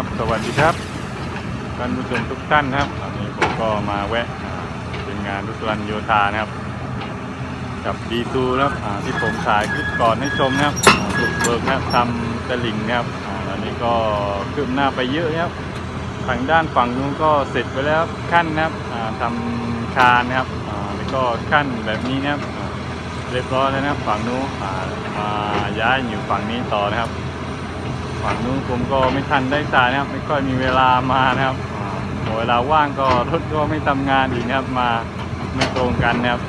ครับ สวัสดีครับท่านผู้ชมทุกท่านครับวันนี้ผมก็มาแวะเป็นงานรุสรันโยธานะครับ กับดีซูนะครับที่ผมถ่ายคลิปก่อนให้ชมนะครับบุกเบิกนะครับทำตะลิ่งนะครับอ่าตอนนี้ก็คืบหน้าไปเยอะนะครับทางด้านฝั่งนู้นก็เสร็จไปแล้วขั้นนะครับอ่าทำคานนะครับอ่าแล้วก็ขั้นแบบนี้นะครับเรียบร้อยแล้วนะครับฝั่งนู้นมาย้ายอยู่ฝั่งนี้ต่อนะครับ ฝั่งนู้นผมก็ไม่ทันได้จ่ายนะครับ ไม่ค่อยมีเวลามานะครับเวลาว่างก็รถก็ไม่ทำงานอีกนะครับ มาไม่ตรงกันนะครับ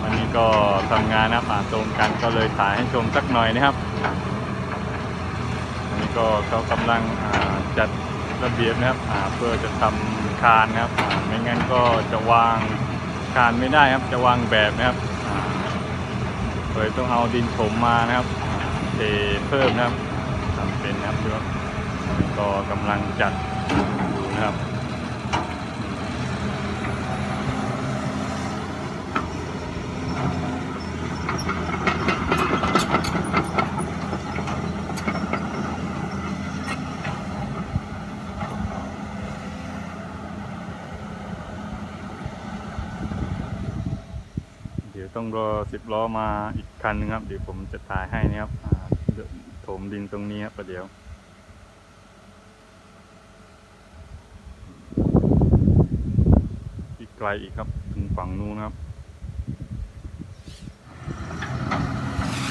วันนี้ก็ทำงานนะครับอ่าตรงกันก็เลยถ่ายให้ชมสักหน่อยนะครับอันนี้ก็เขากำลังจัดระเบียบนะครับเพื่อจะทำคานนะครับไม่งั้นก็จะวางคานไม่ได้ครับ จะวางแบบนะครับเลยต้องเอาดินถมมานะครับเทเพิ่มนะครับ ทำเป็นนะครับรับอันนี้ก็กำลังจัดอยู่นะครับเดี๋ยวต้องรอสิบล้อมาอีกคันหนึงครับ เดี๋ยวผมจะถ่ายให้นะครับ มดินตรงนี้ครับประเดี๋ยว อีกไกลอีกครับ ถึงฝั่งนู้นครับ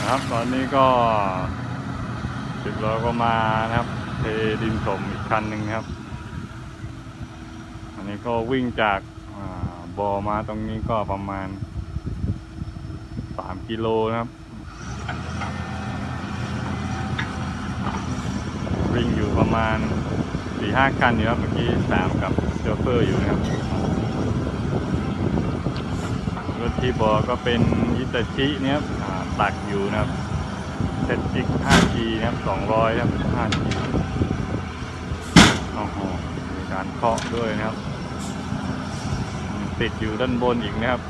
ครับ ตอนนี้ก็สิบล้อก็มานะครับ เทดินถมอีกคันหนึ่งครับ อันนี้ก็วิ่งจากาบ่อมาตรงนี้ก็ประมาณสามกิโลนะครับ วิ่งอยู่ประมาณสี่ห้าคันอยู่ครับเมื่อกี้สามกับโชเฟอร์อยู่นะครับ รถที่บอกก็เป็นยิตาชิเนี่ยครับตักอยู่นะครับเซตอีก 5G นะครับ200ครับ 5G โอ้โหมีการเคาะด้วยนะครับ ติดอยู่ด้านบนอีกนะครับ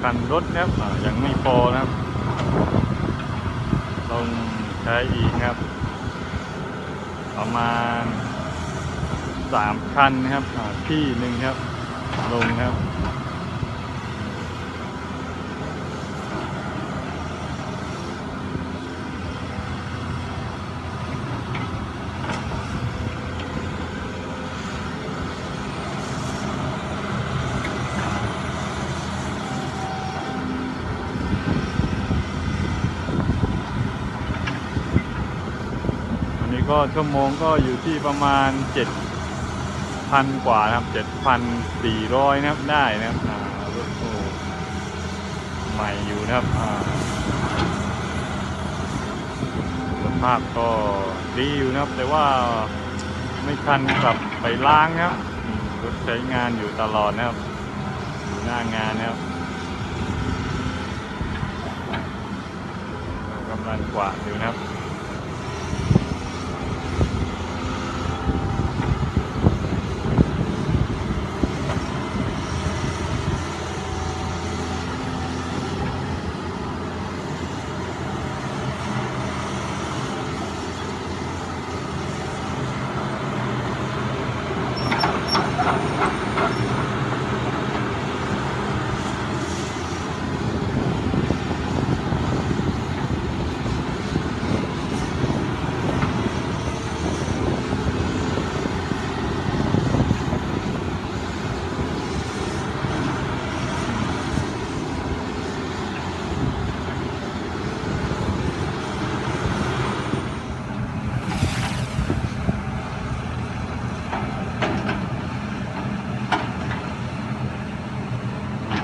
คันรถนะครับยังไม่พอนะครับต้องใช้อีกนะครับ ประมาณสามคันนะครับพี่หนึ่งครับ ลงครับ ก็ชั่วโมงก็อยู่ที่ประมาณเจ็ดพันกว่านะครับเจ็ดพันสี่ร้อยนะครับได้นะครับรถโอ้ใหม่อยู่นะครับสภาพก็ดีอยู่นะครับ แต่ว่าไม่ทันกลับไปล้างนะครับรถใช้งานอยู่ตลอดนะครับอยู่หน้างานนะครับกำลังกวาดอยู่นะครับ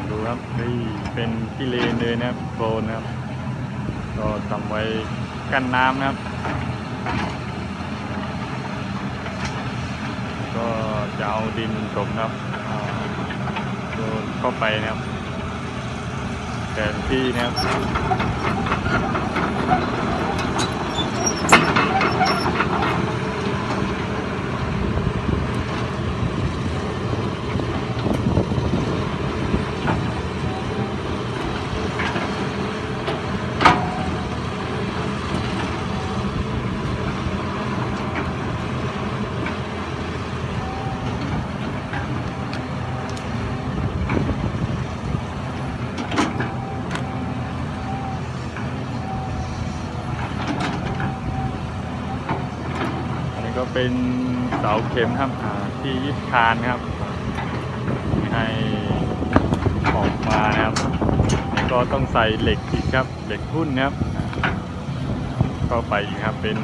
ดูครับนี่ เป็นพิเลนเลยนะครับโคลนนะครับ ก็ทำไว้กันน้ำนะครับ ก็จะเอาดินถมนะครับโยนเข้าไปนะครับแทนที่นะครับ เป็นเสาเข็มครับอ่าที่ยึดคานครับ ให้ออกมานะครับนี่ก็ต้องใส่เหล็กอีกครับ เหล็กหุ้นนะครับเข้าไปครับเป็น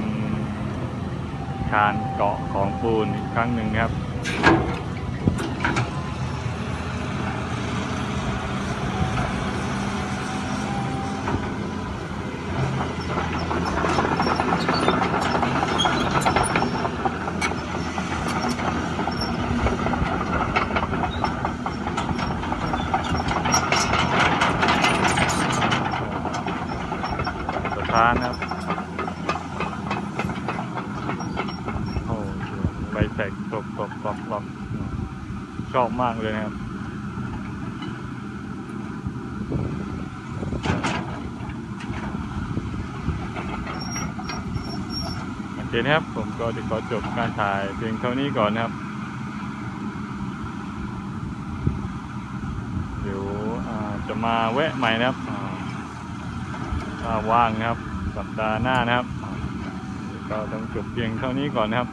คานเกาะของปูนอีกครั้งหนึ่งครับ สถานครับ โอ้ใบแตกตก ตกตกชอบมากเลยนะครับ โอเคนะครับ ผมก็จะขอจบการถ่ายเพียงเท่านี้ก่อนนะครับ เดี๋ยวจะมาแวะใหม่นะครับ ถ้าว่างนะครับ สัปดาห์หน้านะครับ ก็ต้องจบเพียงเท่านี้ก่อนนะครับ